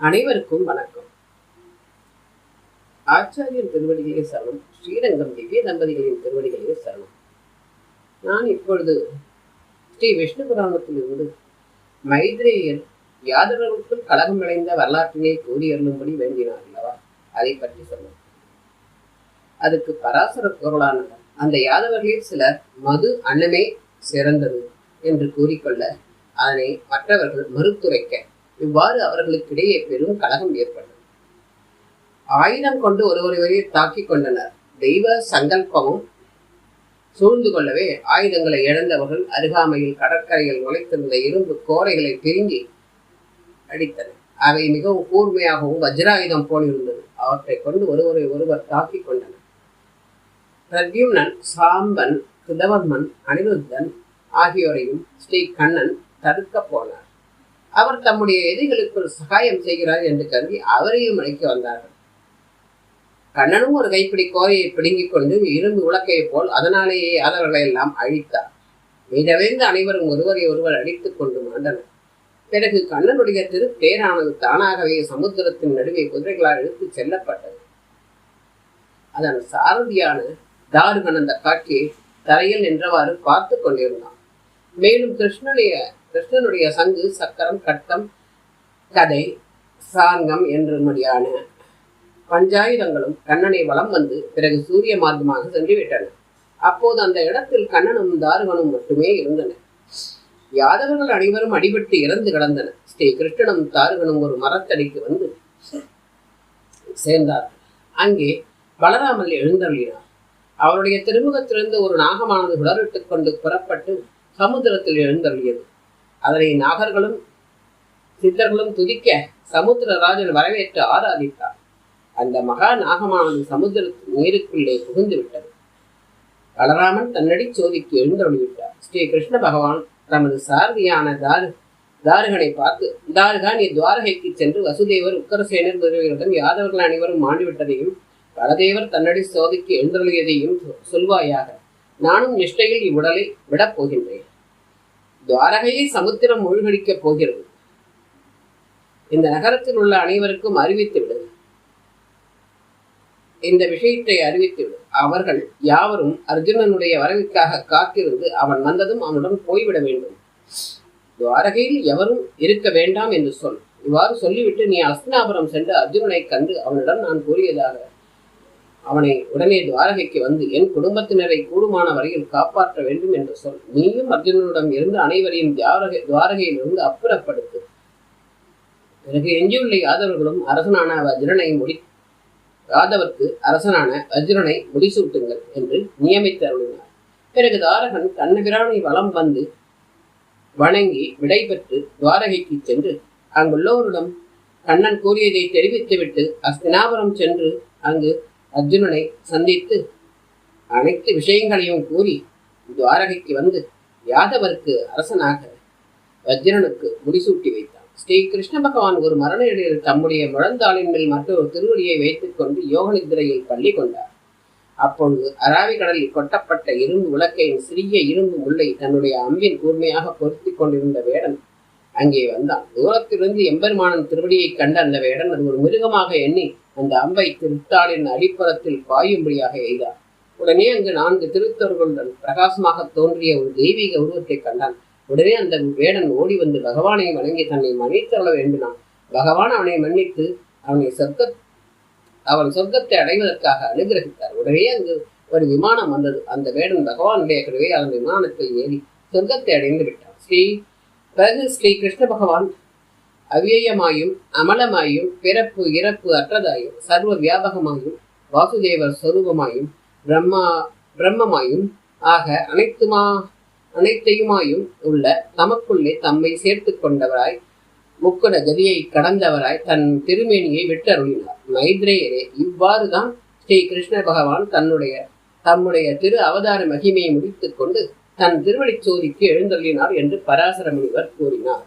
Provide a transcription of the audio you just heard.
அனைவருக்கும் வணக்கம். ஆச்சாரியன் திருவடிகளே சரணம் ஸ்ரீரங்கம் திவ்ய தம்பதிகளின் திருவடிகளே சரணம். நான் இப்பொழுது ஸ்ரீ விஷ்ணு புராணத்திலிருந்து மைத்ரேயர் யாதவர்களுக்குள் கலகம் விளைந்த வரலாற்றினை கூறியருளும்படி வேண்டினார் அல்லவா? அதை பற்றி சொன்னார் அதுக்கு பராசர பொருளான அந்த யாதவர்களில் சிலர் மது அன்னமே சிறந்தது என்று கூறிக்கொள்ள அதனை மற்றவர்கள் மறுத்துரைக்க இவ்வாறு அவர்களுக்கிடையே பெரும் கலகம் ஏற்பட்டது. ஆயுதம் கொண்டு ஒருவரை தாக்கிக் கொண்டனர். தெய்வ சங்கல்பமும் சூழ்ந்து கொள்ளவே ஆயுதங்களை இழந்தவர்கள் அருகாமையில் கடற்கரையில் நுழைத்திருந்த இரும்பு கோரைகளை பிரிங்கி அடித்தனர். அவை மிகவும் கூர்மையாகவும் வஜ்ராயுதம் போலிருந்தது. அவற்றை கொண்டு ஒருவரை ஒருவர் தாக்கிக் கொண்டனர். பிரத்யும்னன் சாம்பன் கிருதவர்மன் அனிருத்தன் ஆகியோரையும் ஸ்ரீ கண்ணன் தடுக்க போனார். அவர் தம்முடைய எதிரிகளுக்கு சகாயம் செய்கிறார் என்று கருதி அவரையும் அழைக்க வந்தார்கள். கண்ணனும் ஒரு கைப்பிடி கோரையை பிடுங்கிக் கொண்டு இரும்பு உலக்கையைப் போல் அதனாலேயே அவர்களை எல்லாம் அழித்தார். மீதவிழ்ந்த அனைவரும் ஒருவரை ஒருவர் அடித்துக் கொண்டு மாண்டனர். பிறகு கண்ணனுடைய திரு தேரானது தானாகவே சமுத்திரத்தின் நடுவே குதிரைகளால் இழுத்து செல்லப்பட்டது. அதன் சாரதியான தாருகன் அந்த காட்சியை தரையில் நின்றவாறு பார்த்து கொண்டிருந்தான். மேலும் கிருஷ்ணனுடைய கிருஷ்ணனுடைய சங்கு சக்கரம் கட்டம் கதை சாங்கம் என்றும்படியான பஞ்சாயுதங்களும் கண்ணனை வலம் வந்து பிறகு சூரிய மார்க்கமாக சென்று விட்டன அப்போது அந்த இடத்தில் கண்ணனும் தாருகனும் மட்டுமே இருந்தனர். யாதவர்கள் அனைவரும் அடிபட்டு இறந்து கிடந்தனர். ஸ்ரீ கிருஷ்ணனும் தாருகனும் ஒரு மரத்தடிக்கு வந்து சேர்ந்தார். அங்கே பலராமல் எழுந்தருளினார். அவருடைய திருமுகத்திலிருந்து ஒரு நாகமானது உடலிட்டுக் கொண்டு புறப்பட்டு சமுத்திரத்தில் எழுந்தருளியது. அதனை நாகர்களும் சித்தர்களும் துதிக்க சமுத்திரராஜன் வரவேற்று ஆராதித்தார். அந்த மகா நாகமானது சமுத்திர நீருக்குள்ளே புகுந்து விட்டது பலராமன் தன்னடி சோதிக்கு எழுந்தொழிவிட்டார் ஸ்ரீ கிருஷ்ண பகவான் தமது சாரதியான தாரு தாருகனை பார்த்து தாருகா நீ துவாரகைக்கு சென்று வசுதேவர் உக்கரசேனர் முதலியவருடன் யாதவர்கள் அனைவரும் மாண்டுவிட்டதையும் பலதேவர் தன்னடி சோதிக்கு எழுந்தொழியதையும் சொல்வாயாக. நானும் நிஷ்டையில் இவ்வுடலை விடப் போகின்றேன். துவாரகையை சமுத்திரம் மூழ்கடிக்கப் போகிறது. இந்த நகரத்தில் உள்ள அனைவருக்கும் அறிவித்து விடு இந்த விஷயத்தை அறிவித்து விடு அவர்கள் யாவரும் அர்ஜுனனுடைய வரவிற்காக காத்திருந்து அவன் வந்ததும் அவனுடன் போய்விட வேண்டும். துவாரகையில் எவரும் இருக்க வேண்டாம் என்று சொல். இவ்வாறு சொல்லிவிட்டு நீ அஸ்தினாபுரம் சென்று அர்ஜுனனை கண்டு அவனிடம் நான் கூறியதாக அவனை உடனே துவாரகைக்கு வந்து என் குடும்பத்தினரை கூடுமான வரையில் காப்பாற்ற வேண்டும் என்று சொல். நீயும் அர்ஜுனனிடம் இருந்து அனைவரையும் துவாரகை துவாரகையிலிருந்து அப்புறப்படுத்து. பிறகு எஞ்சியுள்ள யாதவர்களும் அரசனான வஜ்ரனை முடி யாதவர்க்கு அரசனான வஜ்ரனை முடிசூட்டுங்கள் என்று நியமித்து அருளினார். பிறகு தாரகன் கண்ணபிரானை வலம் வந்து வணங்கி விடைபெற்று துவாரகைக்கு சென்று அங்குள்ளோரிடம் கண்ணன் கூறியதை தெரிவித்துவிட்டு அஸ்தினாபுரம் சென்று அங்கு அர்ஜுனனை சந்தித்து அனைத்து விஷயங்களையும் கூறி துவாரகைக்கு வந்து யாதவருக்கு அரசனாக வஜ்ரனுக்கு முடிசூட்டி வைத்தார் ஸ்ரீ கிருஷ்ண பகவான் ஒரு மரண இடையில் தம்முடைய முழந்தாளின் மேல் மற்றொரு திருவடியை வைத்துக் கொண்டு யோக நிதிரையில் பள்ளி கொண்டார். அப்பொழுது அராவி கடலில் கொட்டப்பட்ட இரும்பு விளக்கையின் சிறிய இரும்பு முல்லை தன்னுடைய அம்பின் கூர்மையாக பொருத்தி கொண்டிருந்த வேடன் அங்கே வந்தான். தூரத்திலிருந்து எம்பெருமானன் திருவடியை கண்ட அந்த வேடன் அது ஒரு மிருகமாக எண்ணி அந்த அம்பை திருத்தாளின் அடிப்புறத்தில் பாயும்படியாக எய்தார். உடனே அங்கு நான்கு திருத்தர்களுடன் பிரகாசமாக தோன்றிய ஒரு தெய்வீக உருவத்தை கண்டான். உடனே அந்த வேடன் ஓடி வந்து பகவானை வணங்கி தன்னை மன்னித்தருள வேண்டினான். பகவான் அவனை மன்னித்து அவனை சொர்க்க அவன் சொர்க்கத்தை அடைவதற்காக அனுகிரகித்தார். உடனே அங்கு ஒரு விமானம் வந்தது. அந்த வேடன் பகவானுடைய கருவே அந்த விமானத்தில் ஏறி சொர்க்கத்தை அடைந்து விட்டான். ஸ்ரீ பிறகு ஸ்ரீ கிருஷ்ண பகவான் அவ்வியமாயும் அமலமாயும் பிறப்பு இறப்பு அற்றதாயும் சர்வ வியாபகமாயும் வாசுதேவர் சொரூபமாயும் பிரம்மா பிரம்மமாயும் ஆக அனைத்துமா அனைத்தையுமாயும் உள்ள தமக்குள்ளே தம்மை சேர்த்து கொண்டவராய் முக்குட கதியை கடந்தவராய் தன் திருமேனியை விட்டருளினார். மைத்ரேயரே இவ்வாறுதான் ஸ்ரீ கிருஷ்ண பகவான் தன்னுடைய தம்முடைய திரு அவதார மகிமையை முடித்துக் கொண்டு தன் திருவடிச்சோதிக்கு எழுந்தள்ளினார் என்று பராசர முனிவர் கூறினார்.